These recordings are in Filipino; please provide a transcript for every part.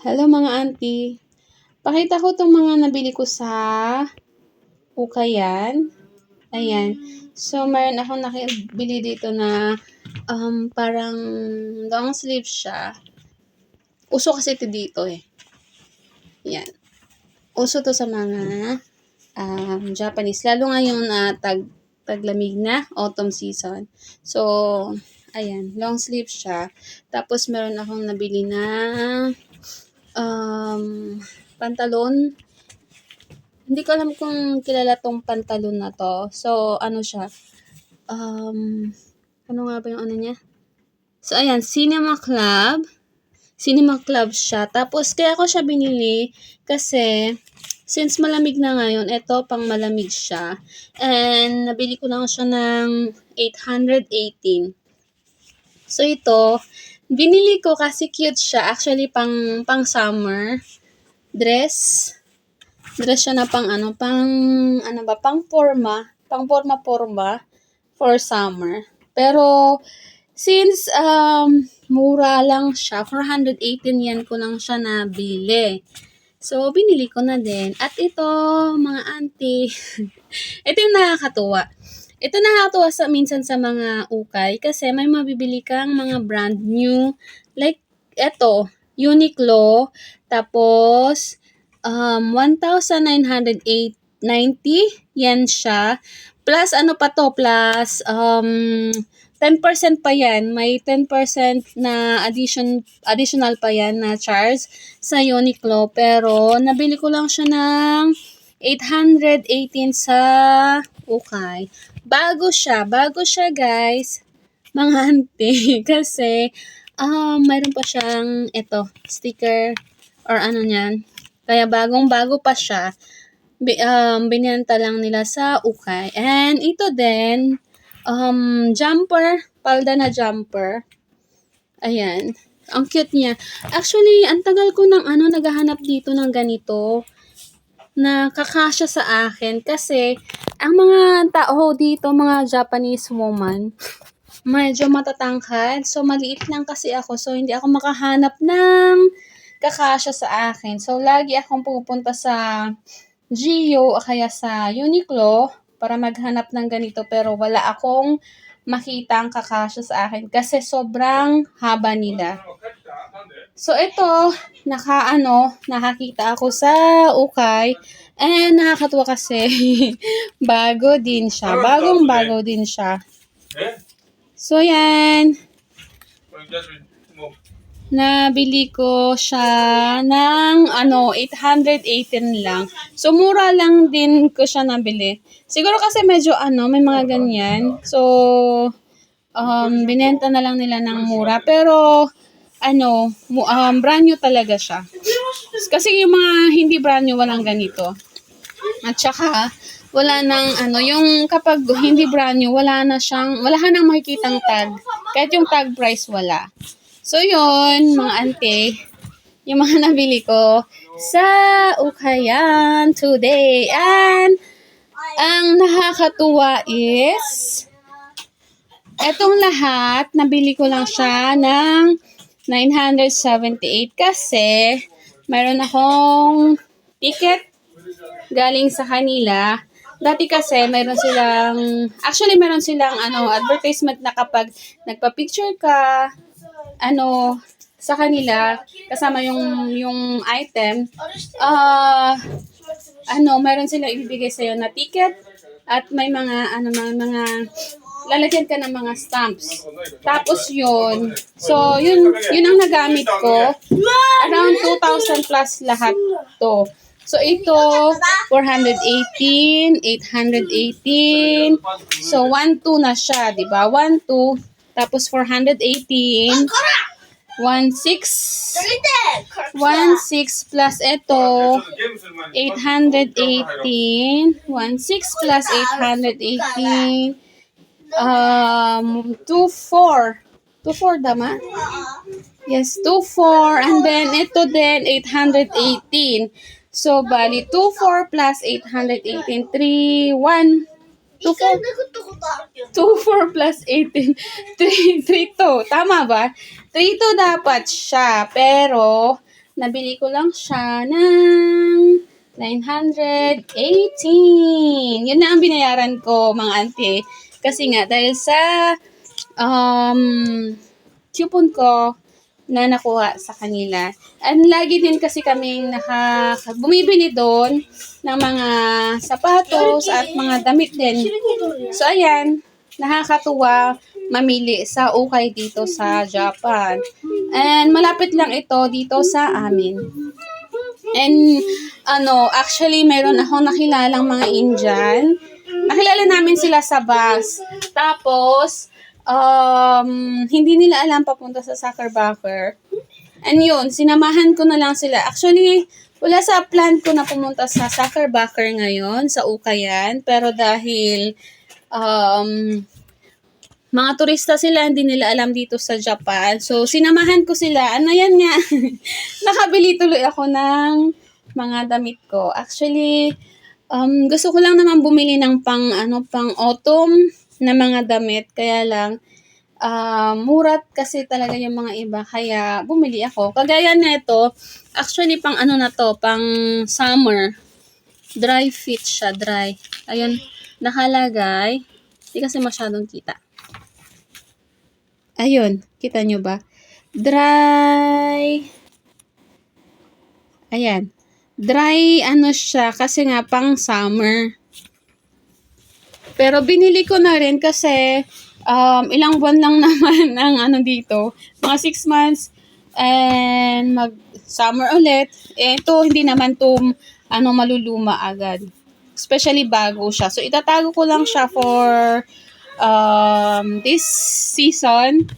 Hello mga auntie. Pakita ko tong mga nabili ko sa Ukayan. Ayan. So, meron akong nakibili dito na um, parang long sleeve siya. Uso kasi ito dito eh. Yan. Uso to sa mga um, Japanese. Lalo ngayon na tag, taglamig na autumn season. So, ayan. Long sleeve siya. Tapos, meron akong nabili na um, pantalon. Hindi ko alam kung kilala tong pantalon na to. So, ano siya? Um, ano nga ba yung ano niya? So, ayan, Cinema Club. Cinema Club siya. Tapos, kaya ko siya binili kasi since malamig na ngayon, ito pang malamig siya. And, nabili ko lang siya ng 818. So, ito, binili ko kasi cute siya. Actually, pang, pang summer dress. Dress siya na pang ano, pang, ano ba, pang forma. Pang forma-forma for summer. Pero, since, um, mura lang siya, 418 yan ko lang siya nabili. So, binili ko na din. At ito, mga auntie, ito yung nakakatuwa. Ito nakakatuwa sa minsan sa mga ukay kasi may mabibili kang mga brand new. Like, ito, Uniqlo. Tapos, um, 1,990 yan siya. Plus, ano pa to? Plus, um, 10% pa yan. May 10% na addition, additional pa yan na charge sa Uniqlo. Pero, nabili ko lang siya ng 818 sa Ukay. Bago siya. Bago siya, guys. Mga auntie. Kasi, um, mayroon pa siyang, ito, sticker or ano niyan. Kaya bagong-bago pa siya. Um, binenta lang nila sa Ukay. And ito din, um, jumper, palda na jumper. Ayan. Ang cute niya. Actually, ang tagal ko ng ano, naghahanap dito ng ganito na kakasya sa akin kasi ang mga tao dito, mga Japanese woman, medyo matatangkad. So, maliit lang kasi ako. So, hindi ako makahanap ng kakasya sa akin. So, lagi akong pupunta sa Gio o kaya sa Uniqlo para maghanap ng ganito. Pero wala akong makita ang kakasya sa akin kasi sobrang haba nila. So, ito, naka, ano, nakakita ako sa Ukay. And nakakatuwa kasi, bago din siya. Bagong bago din siya. So, yan. Nabili ko siya ng ano, 818 lang. So, mura lang din ko siya nabili. Siguro kasi medyo ano, may mga ganyan. So, um, binenta na lang nila ng mura. Pero, ano, um, brand new talaga siya. Kasi yung mga hindi brand new, walang ganito. At saka, wala nang ano, yung kapag hindi brand new, wala na siyang, wala ka nang makikitang tag. Kahit yung tag price, wala. So, yun, mga ante, yung mga nabili ko sa Ukayan today. And, ang nakakatuwa is, etong lahat, nabili ko lang siya ng 978 kasi mayroon akong ticket galing sa kanila. Dati kasi mayroon silang actually mayroon silang ano advertisement na kapag nagpa-picture ka ano sa kanila kasama yung yung item ah ano mayroon silang ibibigay sa na ticket at may mga ano mga, mga lalagyan ka ng mga stamps. Tapos yun, so yun, yun ang nagamit ko. Around 2,000 plus lahat to. So ito, 418, 818. So 1, 2 na siya, di ba? 1, 2, tapos 418, 1, 6, 1, 6 plus ito, 818, 1, 6 plus 818, um, 2, 4. 2, 4 dama? Yes, 2, 4. And then, ito din, 818. So, bali, 2, 4 plus 818, 3, 1. 2, 4. 2, 4 plus 18. 3, 3, 2. Tama ba? 3, 2 dapat siya. Pero, Nabili ko lang siya ng 918. Yun na ang binayaran ko, mga auntie. Kasi nga, dahil sa um, coupon ko na nakuha sa kanila. And lagi din kasi kaming naka, bumibili doon ng mga sapatos at mga damit din. So, ayan, nakakatuwa mamili sa ukay dito sa Japan. And malapit lang ito dito sa amin. And ano, actually meron akong nakilalang mga Indian. Nakilala namin sila sa bus. Tapos, um, hindi nila alam papunta sa Zuckerbacker. And yun, sinamahan ko na lang sila. Actually, wala sa plan ko na pumunta sa Zuckerbacker ngayon, sa Ukayan. Pero dahil um, mga turista sila, hindi nila alam dito sa Japan. So, sinamahan ko sila. Ano yan nga? Nakabili tuloy ako ng mga damit ko. Actually, um, gusto ko lang naman bumili ng pang, ano, pang autumn na mga damit. Kaya lang, um, murat kasi talaga yung mga iba. Kaya, bumili ako. Kagaya nito, actually, pang ano na to, pang summer. Dry fit siya, dry. Ayun, nakalagay. Hindi kasi masyadong kita. Ayun, kita nyo ba? Dry. Ayan. Dry ano siya kasi nga pang summer. Pero binili ko na rin kasi um, ilang buwan lang naman ang ano dito. Mga 6 months and mag summer ulit. Eh, ito hindi naman to ano maluluma agad. Especially bago siya. So itatago ko lang siya for um, this season.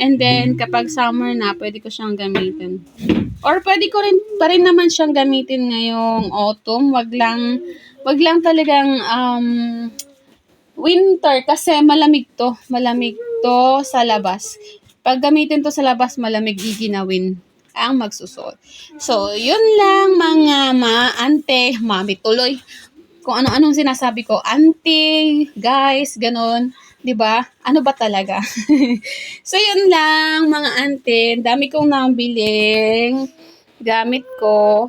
And then, kapag summer na, pwede ko siyang gamitin. Or pwede ko rin, pa rin naman siyang gamitin ngayong autumn. Wag lang, wag lang talagang um, winter kasi malamig to. Malamig to sa labas. Pag gamitin to sa labas, malamig giginawin ang magsusuot. So, yun lang mga ma-ante, mami tuloy. Kung ano-anong sinasabi ko, ante, guys, ganon. 'Di ba? Ano ba talaga? so yun lang mga ante, dami kong nabiling gamit ko.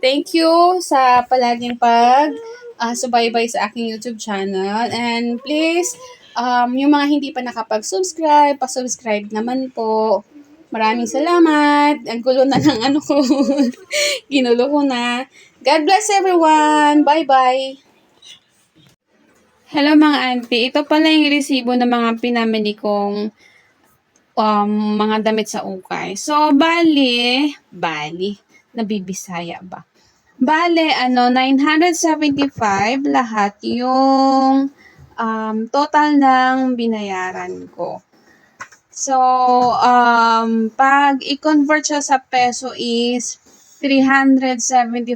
Thank you sa palaging pag uh, subaybay sa aking YouTube channel and please um, yung mga hindi pa nakapag-subscribe, pa-subscribe naman po. Maraming salamat. Ang gulo na ng ano ko. Ginulo ko na. God bless everyone. Bye-bye. Hello mga auntie, ito pala yung resibo ng mga pinamili kong um, mga damit sa ukay. So, bali, bali, nabibisaya ba? Bale, ano, 975 lahat yung um, total ng binayaran ko. So, um, pag i-convert siya sa peso is 374.65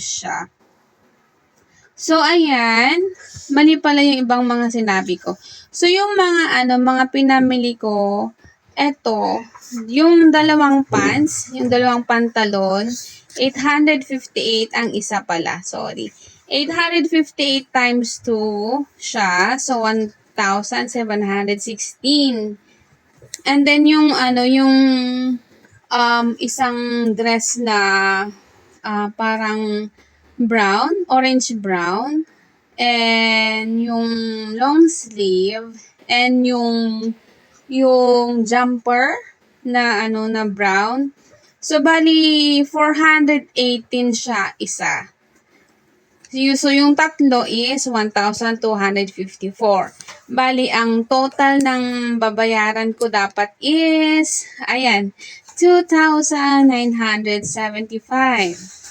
siya. So, ayan. Mali pala yung ibang mga sinabi ko. So, yung mga, ano, mga pinamili ko, eto, yung dalawang pants, yung dalawang pantalon, 858 ang isa pala. Sorry. 858 times 2 siya. So, 1,716. And then, yung, ano, yung, um, isang dress na, uh, parang, brown, orange brown, and yung long sleeve, and yung yung jumper na ano na brown. So bali 418 siya isa. So yung tatlo is 1,254. Bali ang total ng babayaran ko dapat is ayan 2,975.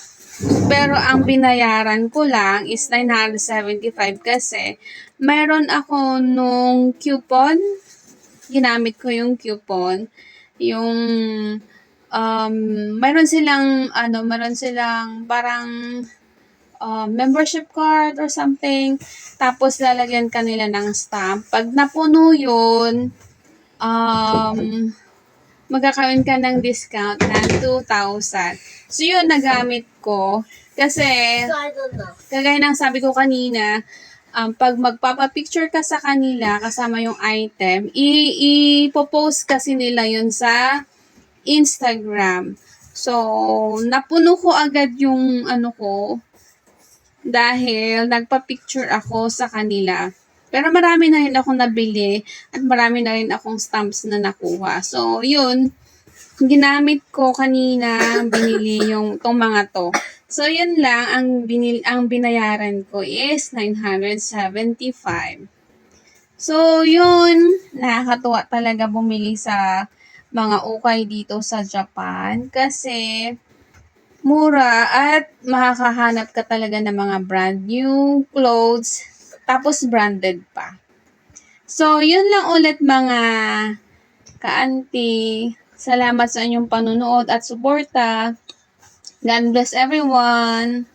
Pero ang binayaran ko lang is 975 kasi mayroon ako nung coupon. Ginamit ko yung coupon. Yung um, mayroon silang ano, mayroon silang parang uh, membership card or something. Tapos lalagyan kanila ng stamp. Pag napuno yun, um, magkakaroon ka ng discount na 2,000. So, yun, nagamit ko. Kasi, kagaya ng sabi ko kanina, um, pag magpapapicture ka sa kanila kasama yung item, i-post kasi nila yun sa Instagram. So, napuno ko agad yung ano ko dahil nagpa-picture ako sa kanila. Pero marami na rin akong nabili at marami na rin akong stamps na nakuha. So, yun. Ginamit ko kanina, binili yung tong mga to. So, yun lang. Ang, binil, ang binayaran ko is 975. So, yun. Nakakatuwa talaga bumili sa mga ukay dito sa Japan. Kasi, mura at makakahanap ka talaga ng mga brand new clothes tapos branded pa. So, yun lang ulit mga ka-auntie. Salamat sa inyong panunood at suporta. God bless everyone.